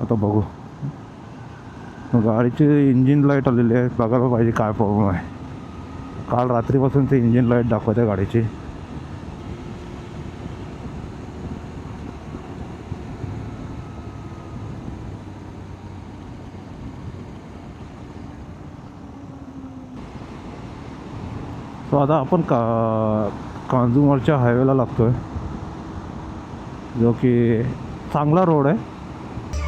आता बघू. गाडीची इंजिन लाइट आलेली आहे. बघायला पाहिजे काय प्रॉब्लेम आहे. काल रात्रीपासून ते इंजिन लाइट दाखवते गाडीची. सो आता आपण का कांजुमरच्या हायवेला लागतो आहे जो की चांगला रोड आहे.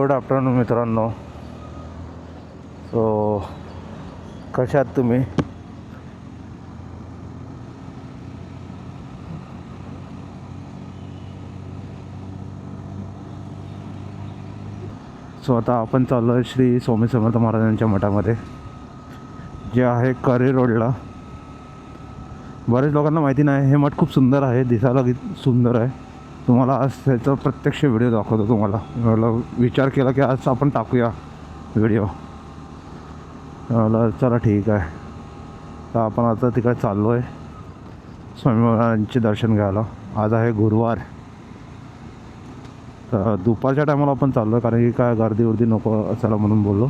गुड आफ्टरनून मित्रांनो. सो कशात तुम्ही? सो आता आपण चाललो आहे श्री स्वामी समर्थ महाराजांच्या मठामध्ये जे आहे करी रोडला. बरेच लोकांना माहिती नाही हे मठ खूप सुंदर आहे दिसायला सुंदर आहे. तुम्हाला आज त्याचा प्रत्यक्ष व्हिडिओ दाखवतो तुम्हाला. मला विचार केला की आज आपण टाकूया व्हिडिओ. मला चला ठीक आहे. तर आपण आता तिकडे चाललो आहे स्वामी महाराजांचे दर्शन घ्यायला. आज आहे गुरुवार. तर दुपारच्या टायमाला आपण चाललो आहे कारण की काय गर्दी वर्दी नको असायला म्हणून बोललो.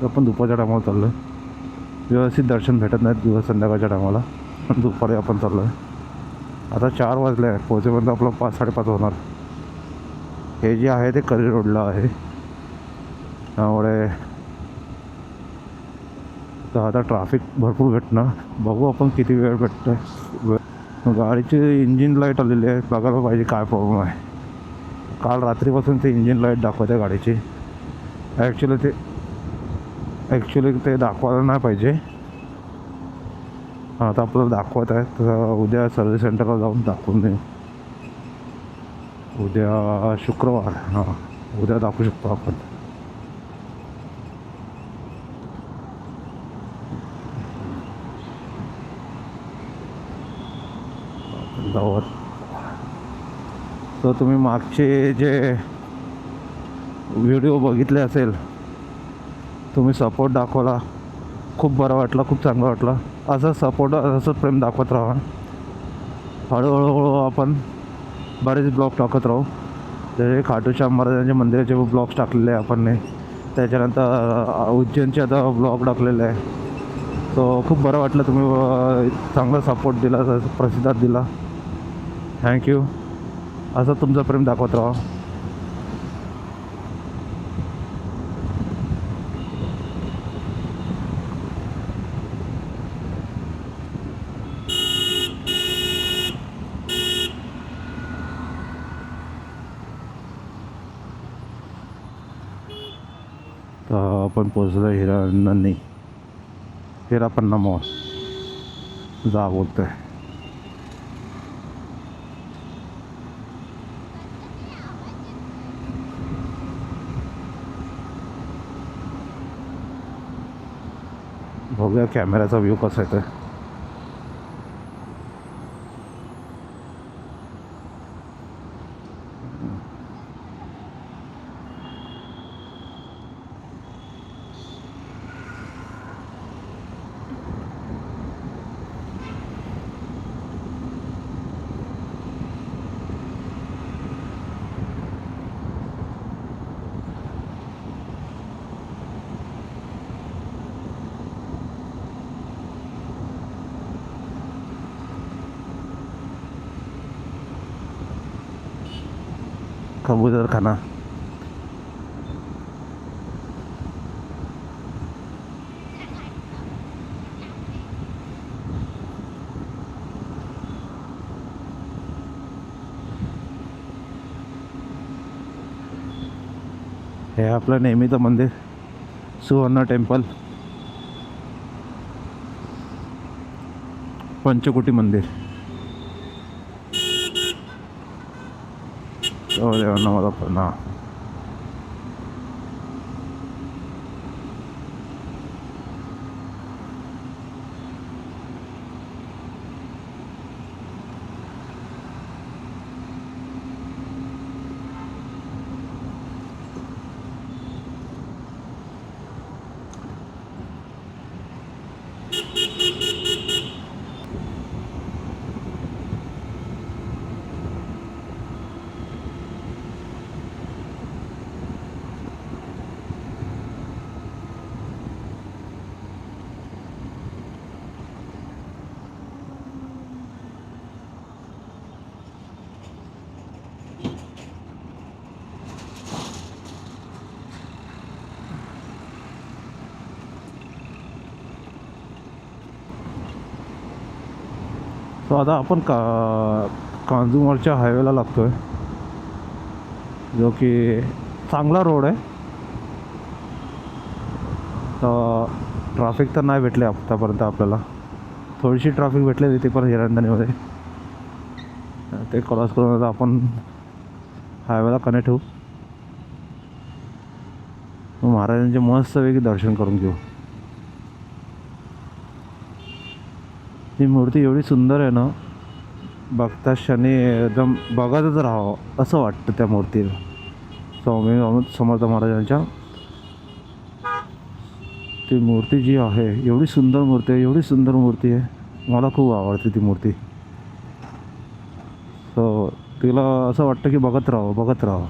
तर आपण दुपारच्या टायमाला चाललो आहे व्यवस्थित दर्शन भेटत नाहीत दिवस संध्याकाळच्या टायमाला. पण दुपारी आपण चाललो आहे आता चार वाजले आहे पोहोचेपर्यंत आपलं पाच साडेपाच होणार. हे जे आहे ते करी रोडला आहे. त्यामुळे तर आता ट्राफिक भरपूर भेटणार. बघू आपण किती वेळ भेटतो गाडीची इंजिन लाइट आलेली आहे. बघायला पाहिजे काय प्रॉब्लेम आहे. काल रात्रीपासून ते इंजिन लाइट दाखवते गाडीची. ॲक्च्युली ते ॲक्च्युली ते दाखवायला नाही पाहिजे. आता आपल्याला दाखवत आहे तर उद्या सर्व्हिस सेंटरला जाऊन दाखवून दे उद्या शुक्रवार हां उद्या दाखवू शकतो आपण. जाऊ तर तुम्ही मागचे जे व्हिडिओ बघितले असेल तुम्ही सपोर्ट दाखवला. खूप बरं वाटलं खूप चांगलं वाटलं. असं सपोर्ट असं प्रेम दाखवत राहा. हळूहळूहळू आपण बरेच ब्लॉग टाकत राहू. जसे खाटूश्याम महाराजांच्या मंदिराचे ब्लॉग्स टाकलेले आहे आपण. त्याच्यानंतर उज्जैनचे आता ब्लॉग टाकलेले आहे. सो खूप बरं वाटलं तुम्ही चांगला सपोर्ट दिला प्रसिद्धात दिला. थँक्यू असं तुमचं प्रेम दाखवत राहा तर आपण पोचलो हिरानंदी हिरापन्ना मॉल जा बोलतोय. बघूया कॅमेऱ्याचा व्ह्यू कसा येतोय. कबूतर हे आपलं नेहमीचं मंदिर सुवर्ण टेम्पल. पंचकोटी मंदिर. हो देवांना मला प्रणाम सो आता आपण का कांजूमरच्या हायवेला लागतो आहे जो की चांगला रोड आहे. तर ट्रॅफिक तर नाही भेटले आत्तापर्यंत आपल्याला. थोडीशी ट्रॅफिक भेटलेली ती पण हिरंदणीमध्ये ते क्रॉस करून आता आपण हायवेला कनेक्ट होऊ. महाराजांचे महाराजांचे मस्तपैकी दर्शन करून घेऊ. ही मूर्ती एवढी सुंदर आहे ना बघता क्षणी एकदम बघतच राहावं असं वाटतं त्या मूर्तीला. स्वामी समर्थ महाराजांच्या ती मूर्ती जी आहे एवढी सुंदर मूर्ती आहे एवढी सुंदर मूर्ती आहे. मला खूप आवडते ती मूर्ती. सो तिला असं वाटतं की बघत राहावं बघत राहावं.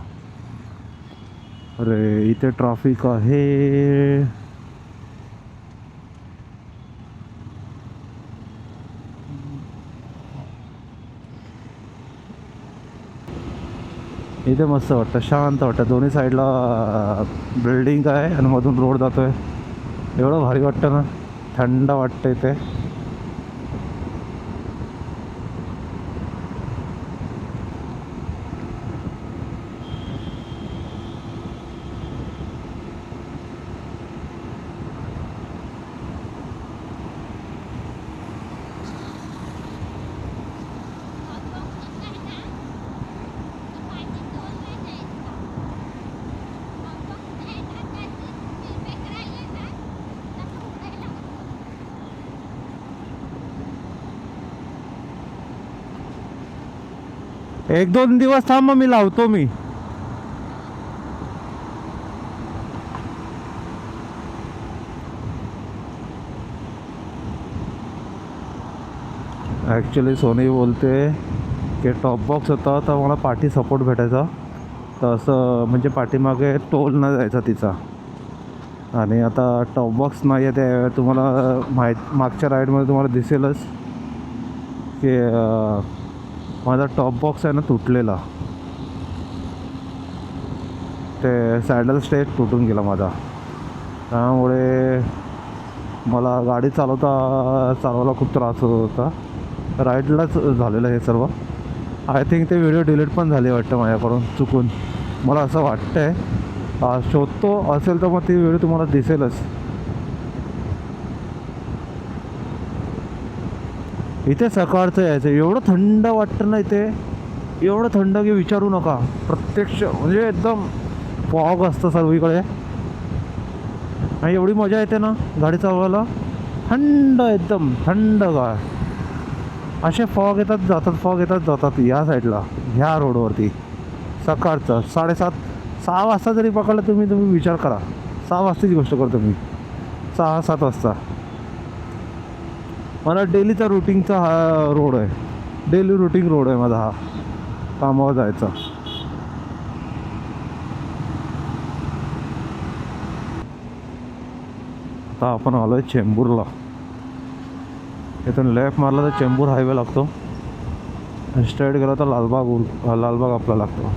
अरे इथे ट्रॅफिक आहे. इथे मस्त वाटतं शांत वाटतं. दोन्ही साईडला बिल्डिंग आहे आणि मधून रोड जातो आहे एवढं भारी वाटतं ना. थंड वाटतं इथे. एक दोन दिवस थांब मग मी लावतो मी. ॲक्च्युली सोनी बोलते की टॉप बॉक्स होता तर मला पाठी सपोर्ट भेटायचा. तर असं म्हणजे पाठीमागे टोल न जायचा तिचा. आणि आता टॉप बॉक्स नाही आहे ते तुम्हाला माहीत मागच्या राईडमध्ये तुम्हाला दिसेलच. की माझा टॉप बॉक्स आहे ना तुटलेला. ते सॅडल स्टेट तुटून गेला माझा. त्यामुळे मला गाडी चालवता चालवायला खूप त्रास होत होता. राईडलाच झालेलं हे सर्व. आय थिंक ते व्हिडिओ डिलीट पण झाले वाटतं माझ्याकडून चुकून. मला असं वाटतं आहे शोधतो असेल तर मग ती व्हिडिओ तुम्हाला दिसेलच. इथे सकाळचं यायचं. एवढं थंड वाटतं ना इथे. एवढं थंड की विचारू नका. प्रत्यक्ष म्हणजे एकदम फॉग असतं सर्वीकडे. आणि एवढी मजा येते ना गाडी चालवायला. थंड एकदम थंड गाय असे फॉग येतात जातात फॉग येतात जातात या साईडला ह्या रोडवरती. सकाळचं साडेसात सहा वाजता जरी पकडलं तुम्ही तुम्ही विचार करा. सहा वाजताची गोष्ट करतो मी. सहा सात वाजता. मला डेलीचा रुटीनचा हा रोड आहे. डेली रुटीन रोड आहे माझा हा. कामावर जायचा. आता आपण आलो आहे चेंबूरला. इथून लेफ्ट मारला तर चेंबूर हायवे लागतो. आणि स्ट्रेट गेला तर लालबाग उर- लालबाग आपला लागतो.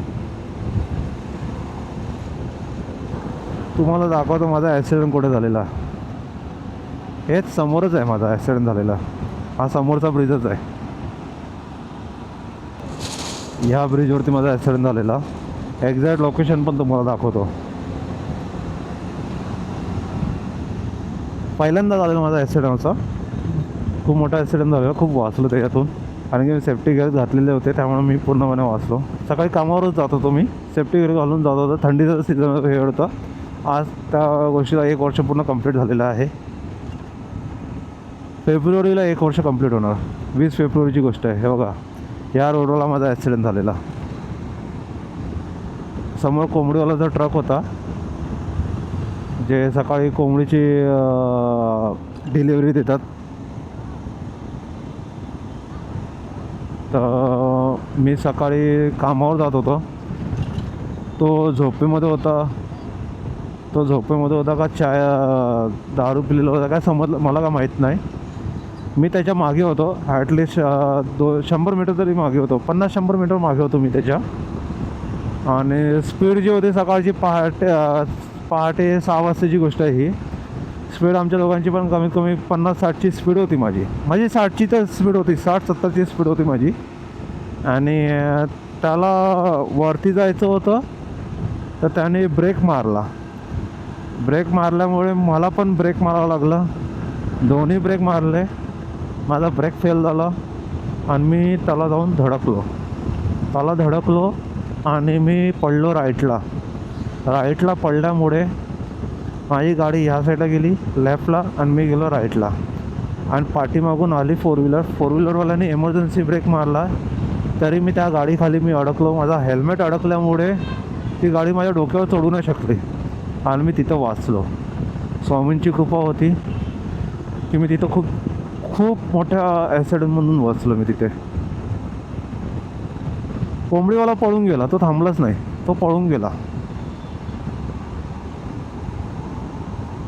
तुम्हाला दाखवतो माझा ॲक्सिडेंट कुठे झालेला. आहे हेच समोरच आहे माझा ॲक्सिडेंट झालेला. हा समोरचा ब्रिजच आहे. ह्या ब्रिजवरती माझा ॲक्सिडेंट झालेला. एक्झॅक्ट लोकेशन पण तुम्हाला दाखवतो. पहिल्यांदा झालेला माझा ॲक्सिडेंटचा खूप मोठा ॲक्सिडेंट झालेला खूप वाचलो त्याच्यातून. कारण की मी सेफ्टी गेअर घातलेले होते त्यामुळे मी पूर्णपणे वाचलो. सकाळी कामावरच जात होतो मी. सेफ्टी गेअर घालून जात होतो. थंडीचा सीझन हे होता. आज त्या गोष्टीला एक वर्ष पूर्ण कंप्लीट झालेलं आहे. फेब्रुवारीला एक वर्ष कंप्लीट होणार. वीस फेब्रुवारीची गोष्ट आहे. हे बघा. या रोडला माझा ॲक्सिडेंट झालेला. समोर कोंबडीवाला ट्रक होता. जे सकाळी कोंबडीची डिलिव्हरी देतात. तर मी सकाळी कामावर जात होतो. तो झोपेमध्ये होता. तो झोपेमध्ये होता का चाय दारू पिलेला होता काय समजलं मला का माहीत नाही. मी त्याच्यामागे होतो. ॲटलिस्ट दो शंभर मीटर तरी मागे होतो. पन्नास शंभर मीटर मागे होतो मी त्याच्या. आणि स्पीड जी होती सकाळची पहाटे पहाटे सहा वाजताची गोष्ट आहे ही. स्पीड आमच्या दोघांची पण कमीत कमी पन्नास साठची स्पीड होती माझी. माझी साठची तर स्पीड होती. साठ सत्तरची स्पीड होती माझी. आणि त्याला वरती जायचं होतं. तर त्याने ब्रेक मारला. ब्रेक मारल्यामुळे मला पण ब्रेक मारावं लागलं. दोन्ही ब्रेक मारले. माझा ब्रेक फेल झाला आणि मी त्याला जाऊन धडकलो. त्याला धडकलो आणि मी पडलो राईटला राईटला पडल्यामुळे माझी गाडी ह्या साईडला गेली लेफ्टला आणि मी गेलो राईटला आणि पाठीमागून आली फोर व्हीलर फोर व्हीलरवाल्याने इमर्जन्सी ब्रेक मारला. तरी मी त्या गाडीखाली मी अडकलो. माझा हेल्मेट अडकल्यामुळे ती गाडी माझ्या डोक्यावर चढू नाही शकली आणि मी तिथं वाचलो. स्वामींची कृपा होती की मी तिथं खूप खूप मोठ्या ॲक्सिडेंटमधून वाचलो मी तिथे. कोंबडीवाला पळून गेला तो थांबलाच नाही तो पळून गेला.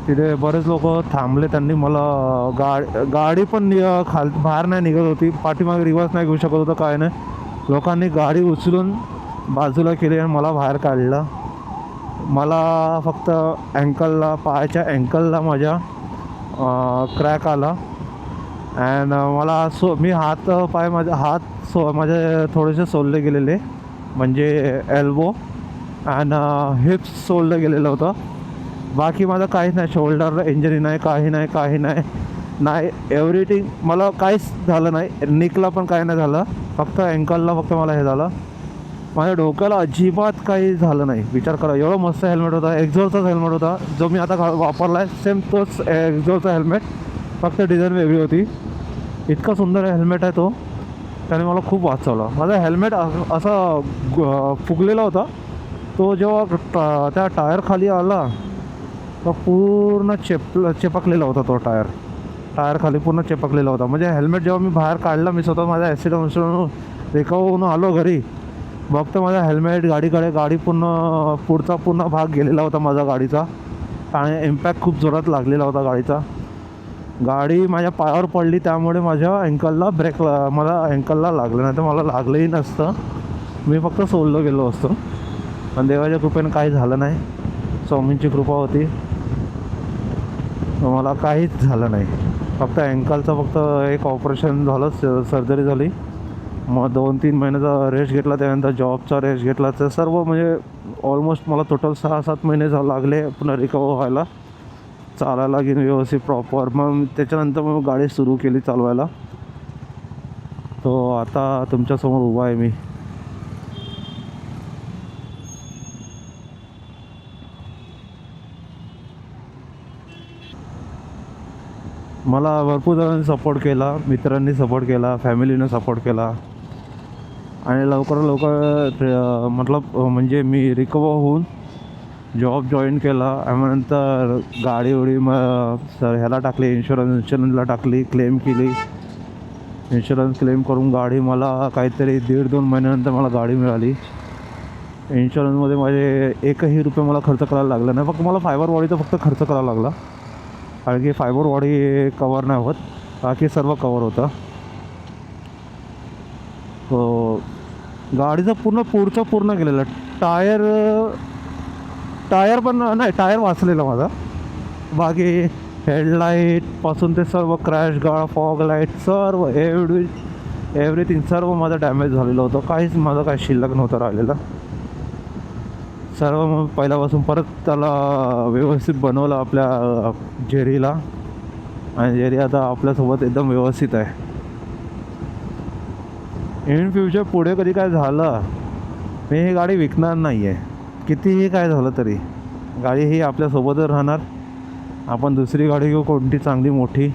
तिथे बरेच लोक थांबले त्यांनी मला गाडी गाडी पण नि- खाल बाहेर नाही निघत होती पाठीमागे रिवर्स नाही घेऊ शकत होतं काय नाही. लोकांनी गाडी उचलून बाजूला केली आणि मला बाहेर काढलं. मला फक्त अँकलला पायाच्या अँकलला माझ्या क्रॅक आला. अँड uh, मला सो मी हात पाय माझे हात सो माझे थोडेसे सोलले गेलेले. म्हणजे एल्बो अँड हिप्स सोललं गेलेलं होतं. बाकी माझं काहीच नाही शोल्डर इंजरी नाही काही नाही काही नाही. नाही एव्हरीथिंग मला काहीच झालं नाही. निकला पण काही नाही झालं. फक्त अँकलला फक्त मला हे झालं. माझ्या डोक्याला अजिबात काही झालं नाही. विचार करा एवढं मस्त हेल्मेट होता एक्झोरचाच हेल्मेट होता. जो मी आता घा- वापरला आहे सेम तोच एक्झोरचा हेल्मेट फक्त डिझाईन वेगळी होती. इतका सुंदर हेल्मेट आहे तो. त्याने मला खूप वाचवला. माझा हेल्मेट असा फुगलेला होता. तो जेव्हा त्या टायर खाली आला तो पूर्ण चेप चेपकलेला होता तो टायर टायर खाली पूर्ण चेपकलेला होता. म्हणजे हेल्मेट जेव्हा मी बाहेर काढला मी स्वतः माझ्या ॲक्सिडंट रिकवर होऊन आलो घरी. बघतो माझा हेल्मेट गाडीकडे गाडी पूर्ण पुढचा पूर्ण भाग गेलेला होता माझा गाडीचा. आणि इम्पॅक्ट खूप जोरात लागलेला होता गाडीचा. गाडी माझ्या पायावर पडली त्यामुळे माझ्या अँकलला ब्रेक मला अँकलला लागलं नाही तर मला लागलंही नसतं. मी फक्त सोललो गेलो असतो. पण देवाच्या कृपेनं काही झालं नाही. स्वामींची कृपा होती. मला काहीच झालं नाही. फक्त अँकलचं फक्त एक ऑपरेशन झालं सर्जरी झाली. मग दोन तीन महिन्याचा रेस्ट घेतला त्यानंतर जॉबचा रेस्ट घेतला. तर सर्व म्हणजे ऑलमोस्ट मला टोटल सहा सात महिने झा लागले पुन्हा रिकवर व्हायला. चालायला लागेल व्यवस्थित प्रॉपर मग त्याच्यानंतर मग गाडी सुरू केली चालवायला. तो आता तुमच्यासमोर उभा आहे मी. मला भरपूर जणांनी सपोर्ट केला मित्रांनी सपोर्ट केला फॅमिलीनं सपोर्ट केला. आणि लवकर लवकर मतलब म्हणजे मी रिकवर होऊन जॉब जॉईन केला. आणि नंतर गाडी उडी मग सर ह्याला टाकली इन्शुरन्स इन्शुरन्सला टाकली क्लेम केली. इन्शुरन्स क्लेम करून गाडी मला काहीतरी दीड दोन महिन्यानंतर मला गाडी मिळाली. इन्शुरन्समध्ये माझे एकही रुपये मला खर्च करायला लागला नाही. फक्त मला फायबर बॉडीचा फक्त खर्च करावा लागला. कारण की फायबर वॉडी कवर नाही होत. बाकी सर्व कवर होतं. हो. गाडीचं पूर्ण पुढचं पूर्ण गेलेलं टायर टायर पण नाही टायर वाचलेला माझा. बाकी हेडलाईटपासून ते सर्व क्रॅश गाळ फॉग लाइट सर्व एव्हरी एव्हरीथिंग सर्व माझं डॅमेज झालेलं होतं. काहीच माझं काही शिल्लक नव्हतं राहिलेलं. सर्व मग पहिल्यापासून परत त्याला व्यवस्थित बनवलं आपल्या जेरीला आणि जेरी आता आपल्यासोबत एकदम व्यवस्थित आहे. इन फ्युचर पुढे कधी काय झालं मी ही गाडी विकणार नाही आहे कितीही काय झालं तरी गाडी ही आपल्यासोबतच राहणार. आपण दुसरी गाडी घेऊ कोणती चांगली मोठी.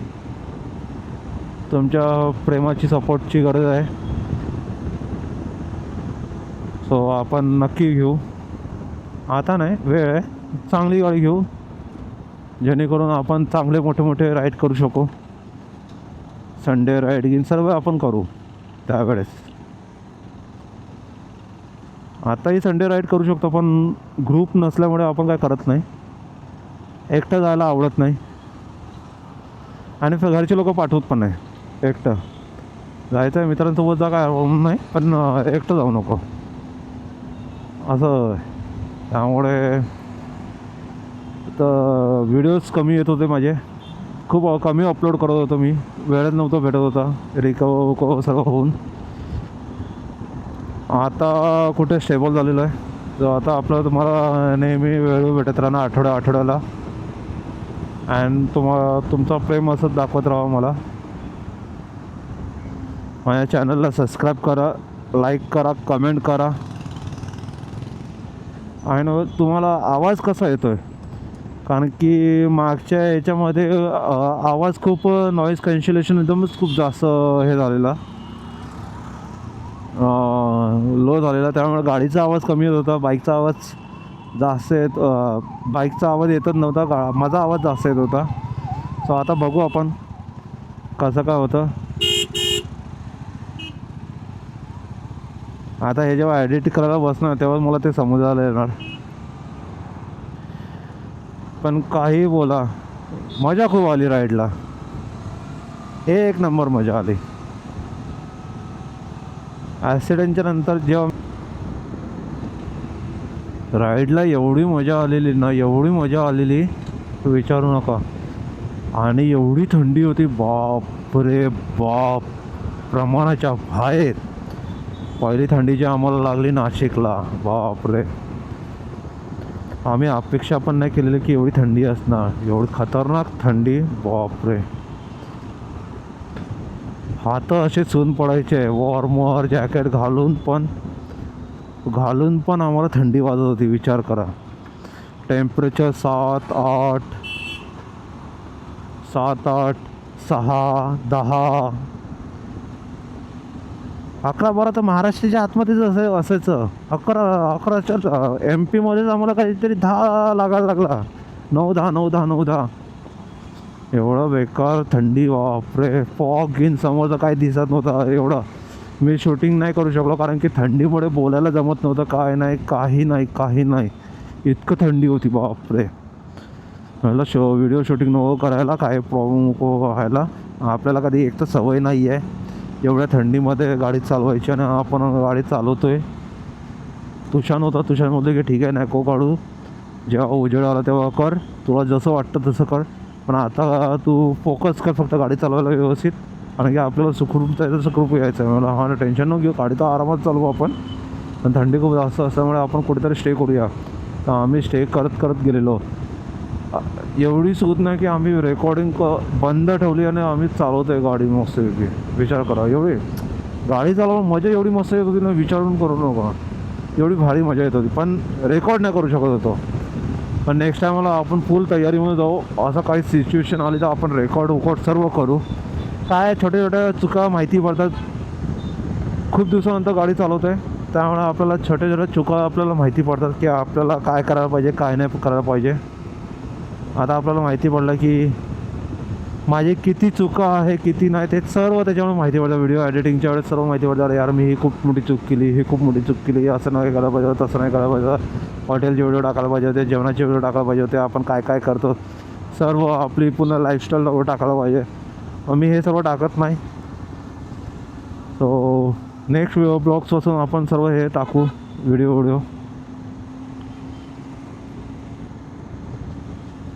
तुमच्या प्रेमाची सपोर्टची गरज आहे. सो आपण नक्की घेऊ. आता नाही वेळ आहे. चांगली गाडी घेऊ. जेणेकरून आपण चांगले मोठे मोठे राईड करू शकू. संडे राईड गिन सर्व आपण करू. त्यावेळेस. आताही संडे राईड करू शकतो पण ग्रुप नसल्यामुळे आपण काय करत नाही. एकटं जायला आवडत नाही. आणि घरचे लोक पाठवत पण नाही. एकटं. जायचं आहे मित्रांसोबत जा काय म्हणून नाही पण एकटं जाऊ नको. असं आहे. त्यामुळे तर व्हिडिओज कमी येत होते माझे. खूप कमी अपलोड करत होतो मी. वेळेत नव्हतं भेटत होता. रिकव सर्व होऊन. आता कुठे स्टेबल झालेलं आहे. जो आता आपलं तुम्हाला नेहमी वेळ भेटत राहणार आठवड्या आठवड्याला. अँड तुम्हा तुमचा प्रेम असंच दाखवत राहा मला. माझ्या चॅनलला सबस्क्राईब करा लाईक करा कमेंट करा. आणि तुम्हाला आवाज कसा येतो आहे कारण की मागच्या याच्यामध्ये आवाज खूप नॉईज कॅन्शलेशन एकदमच खूप जास्त हे झालेला. लो झालेला त्यामुळे गाडीचा आवाज कमी येत होता. बाईकचा आवाज जास्त येत बाईकचा आवाज येतच नव्हता. गा माझा आवाज जास्त येत होता. सो आता बघू आपण कसं काय होतं. आता हे जेव्हा एडिट करायला बसणार तेव्हा मला ते समजायला येणार. पण काही बोला. मजा खूप आली राईडला एक नंबर मजा आली. ॲक्सिडेंटच्या नंतर जेव्हा राईडला एवढी मजा आलेली ना एवढी मजा आलेली तू विचारू नका. आणि एवढी थंडी होती बाप रे बाप. प्रमाणाच्या बाहेर. पहिली थंडी जी आम्हाला लागली नाशिकला बाप रे आम्ही अपेक्षा पण नाही केलेली की एवढी थंडी असणार. एवढी खतरनाक थंडी बाप रे हातं असे सून पडायचे वॉर्मर जॅकेट घालून पण घालून पण आम्हाला थंडी वाजत होती विचार करा. टेम्परेचर सात आठ सात आठ सहा दहा. अकरा बारा तर महाराष्ट्राच्या आतमध्येच असे असायचं. अकरा अकराच्या एम पीमध्येच आम्हाला काहीतरी दहा लागायला लागला. नऊ दहा नऊ दहा नऊ दहा. एवढं बेकार थंडी बापरे फॉग इन समोरचं काय दिसत नव्हतं. एवढं. मी शूटिंग नाही करू शकलो कारण की थंडीमुळे बोलायला जमत नव्हतं. काय नाही काही नाही काही नाही. इतकं थंडी होती बापरे. म्हटलं शो व्हिडिओ शूटिंग नको करायला काय प्रॉब्लेम नको व्हायला. आपल्याला कधी एक तर सवय नाही आहे एवढ्या थंडीमध्ये गाडी चालवायची आणि आपण गाडी चालवतो आहे तुषान होता तुषान बोलले की ठीक आहे नको काढू. जेव्हा उजेड आला तेव्हा कर. तुला जसं वाटतं तसं कर. पण आता तू फोकस कर फक्त गाडी चालवायला व्यवस्थित. कारण की आपल्याला सुखरूप जायचं सुखरूप यायचं आहे. मला हा टेन्शन नको घेऊ. गाडी तर आरामात चालवू आपण. पण थंडी खूप जास्त असल्यामुळे आपण कुठेतरी स्टे करूया. तर आम्ही स्टे करत करत गेलेलो. एवढी सूत नाही की आम्ही रेकॉर्डिंग क बंद ठेवली आणि आम्ही चालवतो आहे गाडी मस्तपैकी. विचार करा. एवढी गाडी चालवून मजा एवढी मस्त येत होती ना विचारून करू नका. एवढी भारी मजा येत होती. पण रेकॉर्ड नाही करू शकत होतो. पण नेक्स्ट टायमाला आपण फुल तयारीमध्ये जाऊ. असं काही सिच्युएशन आली तर आपण रेकॉर्ड वकॉर्ड सर्व करू. काय छोट्या छोट्या चुका माहिती पडतात. खूप दिवसानंतर गाडी चालवते त्यामुळे आपल्याला छोट्या छोट्या चुका आपल्याला माहिती पडतात की आपल्याला काय करायला पाहिजे काय नाही करायला पाहिजे. आता आपल्याला माहिती पडलं की माझे किती चुका आहे किती नाही ते सर्व त्याच्यामुळे माहिती पडतं व्हिडिओ एडिटिंगच्या वेळेस सर्व माहिती पडतं यार मी ही खूप मोठी चूक केली ही खूप मोठी चूक केली असं नाही करायला पाहिजे होतं, तसं नाही करायला पाहिजे होतं. हॉटेलचे व्हिडिओ टाकायला पाहिजे होते जेवणाचे व्हिडिओ टाकायला पाहिजे होते. आपण काय काय करतो? सर्व आपली पुन्हा लाईफस्टाईल टाकायला पाहिजे. मग मी हे सर्व टाकत नाही. सो नेक्स्ट ब्लॉग्सपासून आपण सर्व हे टाकू व्हिडिओ व्हिडिओ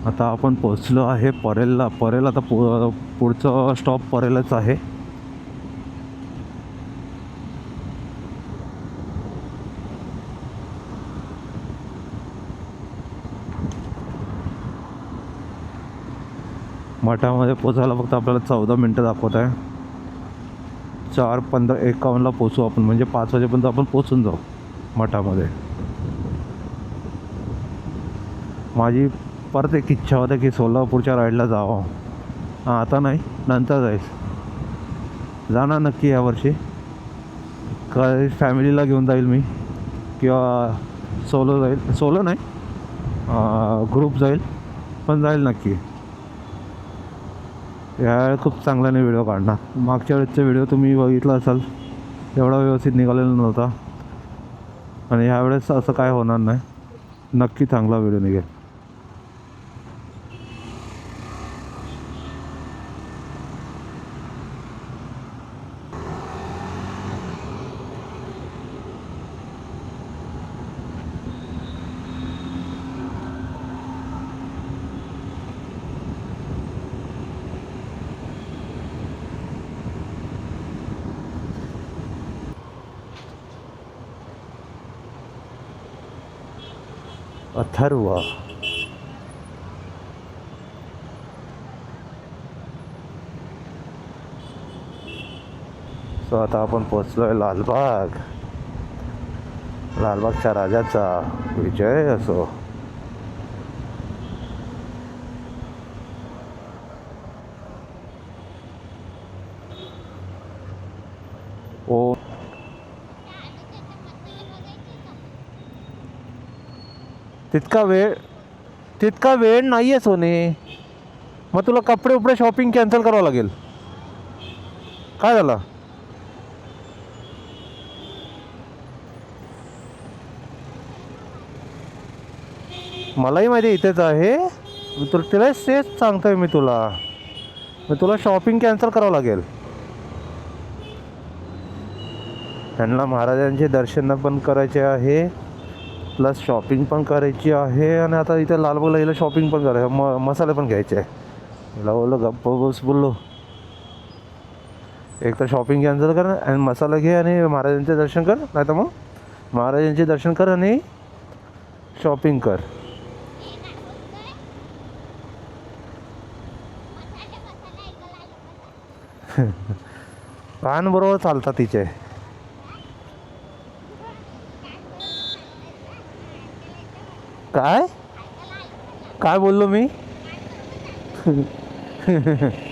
आता आपण पोचलो आहे परेलला. परेल आता पु पुढचं स्टॉप परेलच आहे. मठामध्ये पोचायला फक्त आपल्याला चौदा मिनटं दाखवत आहे. चार पंधरा एकावन्नला पोचू आपण. म्हणजे पाच वाजेपर्यंत आपण पोचून जाऊ मठामध्ये. माझी परत एक इच्छा होते की सोलापूरच्या राईडला जावं. हां आता नाही नंतर जाईस. जाणार नक्की यावर्षी काही फॅमिलीला घेऊन जाईल मी. किंवा सोलो जाईल. सोलो नाही ग्रुप जाईल. पण जाईल नक्की. यावेळेला खूप चांगल्याने व्हिडिओ काढणार. मागच्या वेळेसचा व्हिडिओ तुम्ही बघितला असाल. एवढा व्यवस्थित निघालेला नव्हता. आणि ह्यावेळेस असं काय होणार नाही. नक्की चांगला व्हिडिओ निघेल. अथर्व सो आता आपण पोचलोय लालबाग. लालबागच्या राजाचा विजय असो. तितका वेळ तितका वेळ नाही आहे सोने. मग तुला कपडे उपडे शॉपिंग कॅन्सल करावं लागेल. काय झालं? मलाही माहिती आहे इथेच आहे. मी तुला तिला तेच सांगतोय मी तुला. मग तुला शॉपिंग कॅन्सल करावं लागेल. त्यांना महाराजांचे दर्शन पण करायचे आहे. प्लस शॉपिंग पण करायची आहे आणि आता इथे लालबागला हिला शॉपिंग पण करायचं म मसाले पण घ्यायचे आहे. हिला बोललो गप्प बस बोललो. एक तर शॉपिंग कॅन्सल कर आणि मसाला घे आणि महाराजांचे दर्शन कर नाही तर मग महाराजांचे दर्शन कर आणि शॉपिंग कर. कान बरोबर चालतात तिचे. काय? काय बोललो मी?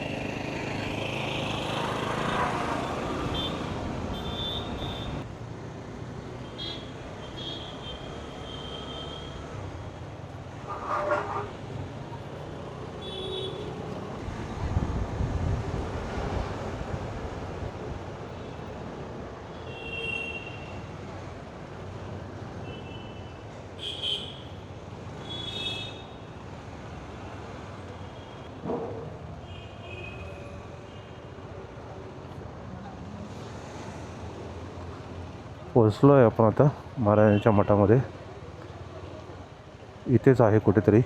पोचलो आहे आपण आता महाराजांच्या मठामध्ये. इथेच आहे कुठेतरी.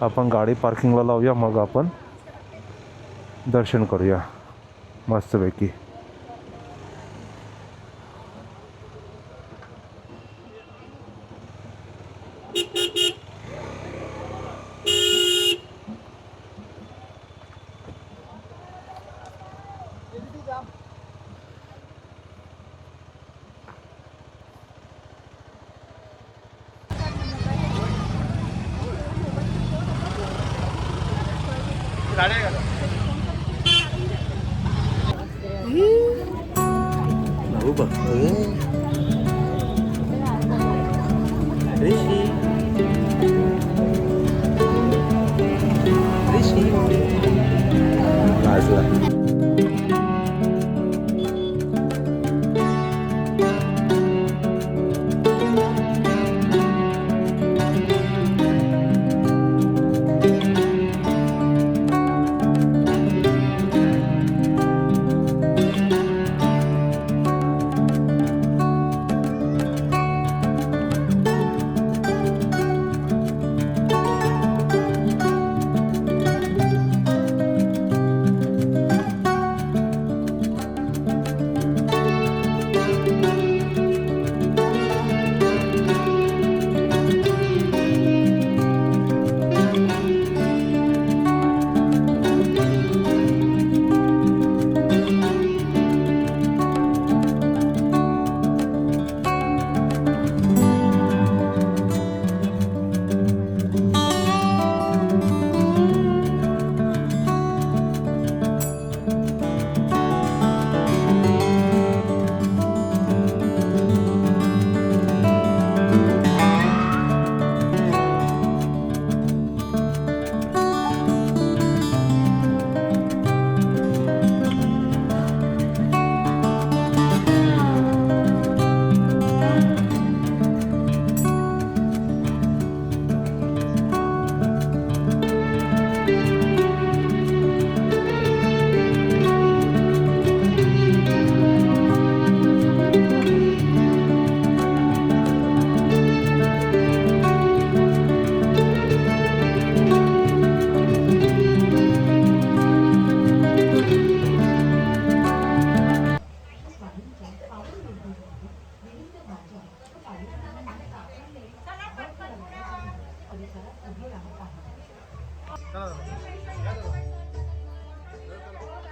आपण गाडी पार्किंगला लावूया मग आपण दर्शन करूया. मस्तपैकी. সাড়ে এগারো হুম